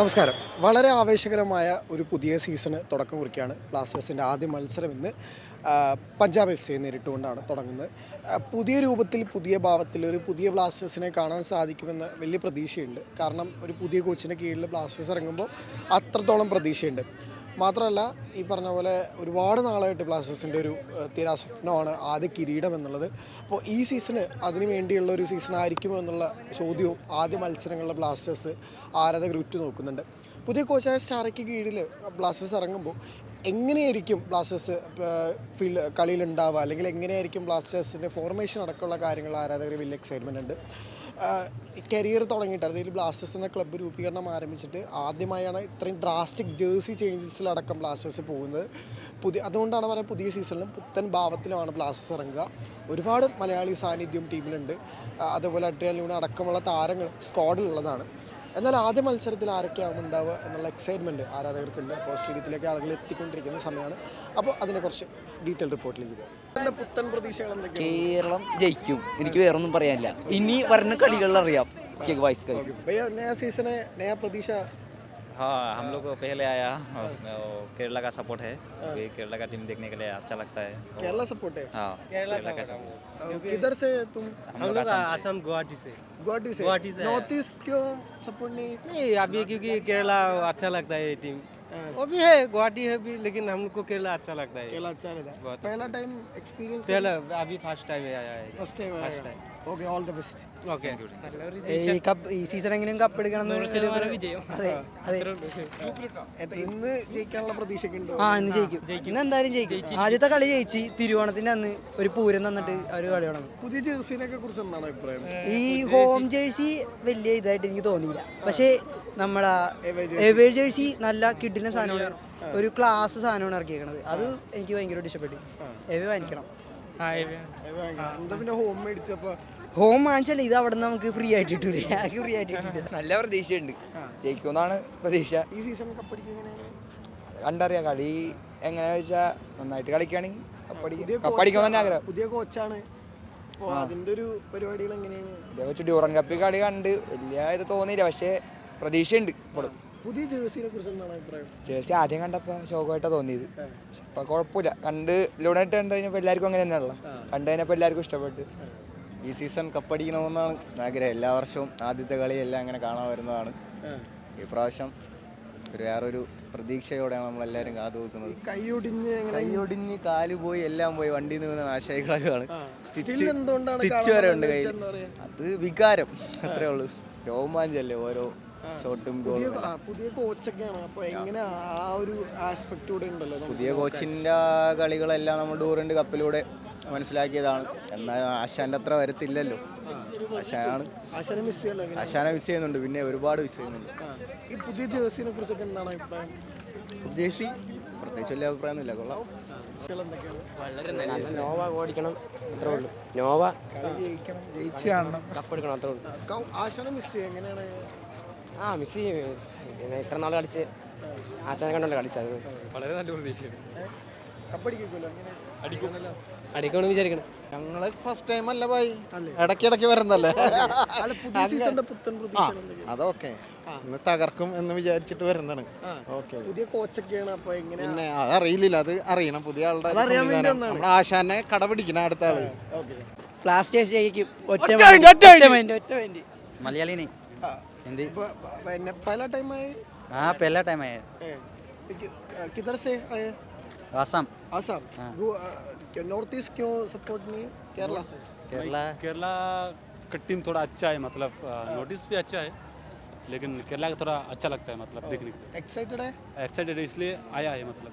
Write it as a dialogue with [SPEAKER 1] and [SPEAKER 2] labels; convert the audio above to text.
[SPEAKER 1] നമസ്കാരം. വളരെ ആവേശകരമായ ഒരു പുതിയ സീസണ് തുടക്കം കുറിക്കുകയാണ്. ബ്ലാസ്റ്റേഴ്സിന്റെ ആദ്യ മത്സരം ഇന്ന് പഞ്ചാബ് എഫ് സിയെ നേരിട്ടുകൊണ്ടാണ് തുടങ്ങുന്നത്. പുതിയ രൂപത്തിൽ പുതിയ ഭാവത്തിൽ ഒരു പുതിയ ബ്ലാസ്റ്റേഴ്സിനെ കാണാൻ സാധിക്കുമെന്ന് വലിയ പ്രതീക്ഷയുണ്ട്. കാരണം ഒരു പുതിയ കോച്ചിന്റെ കീഴിൽ ബ്ലാസ്റ്റേഴ്സ് ഇറങ്ങുമ്പോൾ അത്രത്തോളം പ്രതീക്ഷയുണ്ട്. മാത്രമല്ല ഈ പറഞ്ഞ പോലെ ഒരുപാട് നാളായിട്ട് ബ്ലാസ്റ്റേഴ്സിന്റെ ഒരു തീരാസ്വപ്നമാണ് ആദ്യ കിരീടം എന്നുള്ളത്. അപ്പോൾ ഈ സീസണ് അതിന് വേണ്ടിയുള്ള ഒരു സീസൺ ആയിരിക്കുമോ എന്നുള്ള ചോദ്യവും ആദ്യ മത്സരങ്ങളിലെ ബ്ലാസ്റ്റേഴ്സ് ആരാധകർ ഉറ്റു നോക്കുന്നുണ്ട് പുതിയ കോച്ചായ സ്റ്റാറയ്ക്ക് കീഴിൽ ബ്ലാസ്റ്റേഴ്സ് ഇറങ്ങുമ്പോൾ എങ്ങനെയായിരിക്കും ബ്ലാസ്റ്റേഴ്സ് ഫീൽഡ് കളിയിലുണ്ടാവുക? അല്ലെങ്കിൽ എങ്ങനെയായിരിക്കും ബ്ലാസ്റ്റേഴ്സിന്റെ ഫോർമേഷൻ അടക്കമുള്ള കാര്യങ്ങൾ ആരാധകർ വലിയ എക്സൈറ്റ്മെന്റ് ഉണ്ട്? കരിയർ തുടങ്ങിയിട്ട് അതായത് ബ്ലാസ്റ്റേഴ്സ് എന്ന ക്ലബ്ബ് രൂപീകരണം ആരംഭിച്ചിട്ട് ആദ്യമായാണ് ഇത്രയും ഡ്രാസ്റ്റിക് ജേഴ്സി ചേഞ്ചസിലടക്കം ബ്ലാസ്റ്റേഴ്സ് പോകുന്നത്. പുതിയ അതുകൊണ്ടാണ് പറയുന്നത് പുതിയ സീസണിലും പുത്തൻ ഭാവത്തിലുമാണ് ബ്ലാസ്റ്റേഴ്സ് ഇറങ്ങുക. ഒരുപാട് മലയാളി സാന്നിധ്യം ടീമിലുണ്ട് അതുപോലെ അഡ്രിയാലൂടെ അടക്കമുള്ള താരങ്ങൾ സ്ക്വാഡിലുള്ളതാണ് എന്നാൽ ആദ്യ മത്സരത്തിൽ ആരൊക്കെയാവും ഉണ്ടാവുക എന്നുള്ള എക്സൈറ്റ്മെന്റ് ആരാധകർക്കുണ്ട്? അപ്പോൾ സ്റ്റേഡിയത്തിലേക്ക് ആളുകൾ എത്തിക്കൊണ്ടിരിക്കുന്ന സമയമാണ്. അപ്പോൾ കുറച്ച് ഡീറ്റെയിൽ റിപ്പോർട്ടിലേക്ക് പോകാം. പുത്തൻ പ്രതീക്ഷകൾ എന്തൊക്കെയാണ്?
[SPEAKER 2] കേരളം ജയിക്കും. എനിക്ക് വേറൊന്നും പറയാനില്ല. ഇനി വരുന്ന കളികളിൽ അറിയാം. ഓക്കെ വൈസ്
[SPEAKER 1] है
[SPEAKER 3] हाँ हम लोग को पहले आया केरला का सपोर्ट है। अभी केरला का टीम देखने के लिए अच्छा लगता है।
[SPEAKER 1] केरला सपोर्ट है?
[SPEAKER 3] हाँ केरला का सपोर्ट
[SPEAKER 1] किधर से तुम?
[SPEAKER 3] हम लोग आसाम
[SPEAKER 4] असम गुवाहाटी से।
[SPEAKER 1] गुवाहाटी से?
[SPEAKER 4] गुवाहाटी से
[SPEAKER 1] नॉर्थ ईस्ट क्यों सपोर्ट नहीं?
[SPEAKER 4] नहीं अभी क्योंकि केरला अच्छा लगता है ये टीम
[SPEAKER 1] हाँ।
[SPEAKER 4] वो भी है गुवाहाटी है भी लेकिन हम लोग को केरला अच्छा लगता है
[SPEAKER 1] केरला अच्छा रहता है
[SPEAKER 4] बहुत
[SPEAKER 1] पहला टाइम एक्सपीरियंस
[SPEAKER 4] पहला अभी फर्स्ट टाइम आया है
[SPEAKER 1] first time
[SPEAKER 4] first time
[SPEAKER 1] okay all the best
[SPEAKER 4] okay
[SPEAKER 2] ഈ കപ്പ് ഈ സീസൺ എങ്ങനെയും കപ്പ് എടുക്കണം അതെ അതെ
[SPEAKER 1] ഇന്ന് ജയിക്കാനുള്ള പ്രതീക്ഷയൊക്കെ ഉണ്ടോ
[SPEAKER 2] ആ ഇന്ന് ജയിക്കും ഇന്ന് എന്തായാലും ജയിക്കും ആദ്യത്തെ കളി ജയിച്ച് തിരുവോണത്തിന്റെ അന്ന് ഒരു പൂരം തന്നിട്ട് അവർ കളി തുടങ്ങും
[SPEAKER 1] പുതിയ ജേഴ്സിനൊക്കെ കുറിച്ച് എന്താണ് അഭിപ്രായം
[SPEAKER 2] ഈ ഹോം ജേഴ്സി വലിയ ഇതായിട്ട് എനിക്ക് തോന്നിയില്ല പക്ഷേ നമ്മുടെ എവേ ജേഴ്സി നല്ല കിഡിലെ സാധനമാണ് ഒരു ക്ലാസ് സാധനമാണ് ഇറക്കിയേക്കണത്. അത് എനിക്ക് ഭയങ്കരമായിട്ട് ഇഷ്ടപ്പെട്ടു. എവ വാങ്ങിക്കണം.
[SPEAKER 1] എന്താ പിന്നെ ഹോം മേടിച്ചപ്പോ
[SPEAKER 2] ഹോം വാങ്ങിച്ചല്ലേ ഇത് അവിടെ നമുക്ക് ഫ്രീ ആയിട്ട് കിട്ടൂലേ ഫ്രീ ആയിട്ട് കിട്ടില്ല നല്ല പ്രതീക്ഷയുണ്ട്. ജയിക്കുമെന്നാണ് പ്രതീക്ഷ.
[SPEAKER 1] ഈ സീസൺ
[SPEAKER 2] കണ്ടറിയാം കളി എങ്ങനെയാ വെച്ചാൽ നന്നായിട്ട് കളിക്കുകയാണെങ്കിൽ
[SPEAKER 1] പുതിയ
[SPEAKER 2] കപ്പടിക്കും കപ്പടിക്കണം തന്നെ
[SPEAKER 1] coach-
[SPEAKER 2] ആഗ്രഹം
[SPEAKER 1] പുതിയ കോച്ചാണ് അതിന്റെ ഒരു പരിപാടികൾ എങ്ങനെയാണ്?
[SPEAKER 2] ഇതേ വെച്ച് ഡ്യൂറൻ കപ്പി കളി കണ്ട് വലിയ ഇത് തോന്നിയില്ല പക്ഷേ പ്രതീക്ഷയുണ്ട് ഇപ്പോഴും.
[SPEAKER 1] പുതിയ ജേഴ്സിനെ കുറിച്ച് എന്താണ് അഭിപ്രായം?
[SPEAKER 2] ജേഴ്സി ആദ്യം കണ്ടപ്പോൾ ശോകമായിട്ടാണ് തോന്നിയത്. പക്ഷെ ഇപ്പം കുഴപ്പമില്ല കണ്ട് ലൂണായിട്ട് കണ്ടു കഴിഞ്ഞപ്പോൾ എല്ലാവർക്കും അങ്ങനെ തന്നെയാണല്ലോ. കണ്ടു കഴിഞ്ഞപ്പോൾ എല്ലാവർക്കും ഇഷ്ടപ്പെട്ടു.
[SPEAKER 5] ഈ സീസൺ കപ്പടിക്കണമെന്നാണ് ആഗ്രഹം. എല്ലാ വർഷവും ആദ്യത്തെ എല്ലാം അങ്ങനെ കാണാൻ വരുന്നതാണ്. ഈ പ്രാവശ്യം ഒരു വേറൊരു പ്രതീക്ഷയോടെയാണ് നമ്മളെല്ലാവരും കാത്തുവെക്കുന്നത്
[SPEAKER 1] കൈയൊടിഞ്ഞ് എങ്ങനെ
[SPEAKER 5] കൈയൊടിഞ്ഞ് കാൽ പോയി എല്ലാം പോയി വണ്ടി നിന്ന് വീണ
[SPEAKER 1] എന്തുകൊണ്ടാണ്
[SPEAKER 5] സ്റ്റിച്ച് വരെ ഉണ്ട് കയ്യിൽ അത് വികാരം. അത്രേ ഉള്ളൂ. രോമാഞ്ചല്ലേ ഓരോ ഷോട്ടും
[SPEAKER 1] പുതിയ കോച്ചൊക്കെയാണ്. അപ്പൊ എങ്ങനെ ആ ഒരു ആസ്പെക്ട് കൂടെ ഉണ്ടല്ലോ
[SPEAKER 5] പുതിയ കോച്ചിന്റെ കളികളെല്ലാം നമ്മൾ ടൂറിന്റെ കപ്പിലൂടെ മനസ്സിലാക്കിയതാണ്. എന്നാൽ ആശാന്റെ അത്ര വരത്തില്ലല്ലോ. ആശാനാണ്.
[SPEAKER 1] ആശാനെ മിസ് ചെയ്യല്ലോ
[SPEAKER 5] ആശാനെ മിസ് ചെയ്യുന്നുണ്ട്. പിന്നെ ഒരുപാട് മിസ് ചെയ്യുന്നുണ്ട്.
[SPEAKER 1] ഈ പുതിയ ജേഴ്സിനെ കുറിച്ചൊക്കെ എന്താണ് അഭിപ്രായം?
[SPEAKER 5] ജേഴ്സി. പ്രത്യേകിച്ച് വലിയ അഭിപ്രായമൊന്നുമില്ല. കൊള്ളാം.
[SPEAKER 6] നോവ ഓടിക്കണം. അത്രേ ഉള്ളൂ. നോവ
[SPEAKER 1] ജയിച്ച് കാണണം.
[SPEAKER 6] കപ്പെടുക്കണം അത്രേ ഉള്ളൂ.
[SPEAKER 1] ആശാനെ മിസ് ചെയ്യും? എങ്ങനെയാണ്?
[SPEAKER 6] ആ മിസ് ചെയ്യും. പിന്നെ ഇത്ര നാൾ കളിച്ച്? ആശാനെ കണ്ടോ കളിച്ചത്?
[SPEAKER 3] വളരെ നല്ല പ്രതീക്ഷയാണ്.
[SPEAKER 1] അടിക്കണമെന്ന് എങ്ങനെ?
[SPEAKER 6] അടിക്കണം വിചാരിക്കണം.
[SPEAKER 7] ഞങ്ങൾ ഫസ്റ്റ് ടൈം അല്ല പോയി ഇടയ്ക്ക് ഇടയ്ക്ക് വരുന്നല്ലേ? അതൊക്കെ ഇന്ന് തകർക്കും എന്ന് വിചാരിച്ചിട്ട് വരുന്നതാണ്.
[SPEAKER 1] പുതിയ കോച്ചൊക്കെയാണ് അപ്പൊ എങ്ങനെ
[SPEAKER 7] പിന്നെ അത് അറിയില്ല അത് അറിയണം. പുതിയ ആളുടെ. നമ്മുടെ ആശാനെ കട പിടിക്കണം അടുത്ത ആൾ.
[SPEAKER 1] Plasters
[SPEAKER 2] Blasters
[SPEAKER 3] Hindi.
[SPEAKER 1] पहला टाइम आए
[SPEAKER 3] हाँ पहला टाइम
[SPEAKER 1] किधर से आए
[SPEAKER 3] आसाम।
[SPEAKER 1] आसाम? हाँ। नॉर्थ ईस्ट क्यों सपोर्ट नहीं? केरला से।
[SPEAKER 3] केरला।
[SPEAKER 8] केरला का टीम थोड़ा अच्छा है मतलब भी अच्छा है लेकिन केरला का थोड़ा अच्छा लगता है मतलब देखने को
[SPEAKER 1] एक्साइटेड है?
[SPEAKER 8] एक्साइटेड है इसलिए आया है मतलब।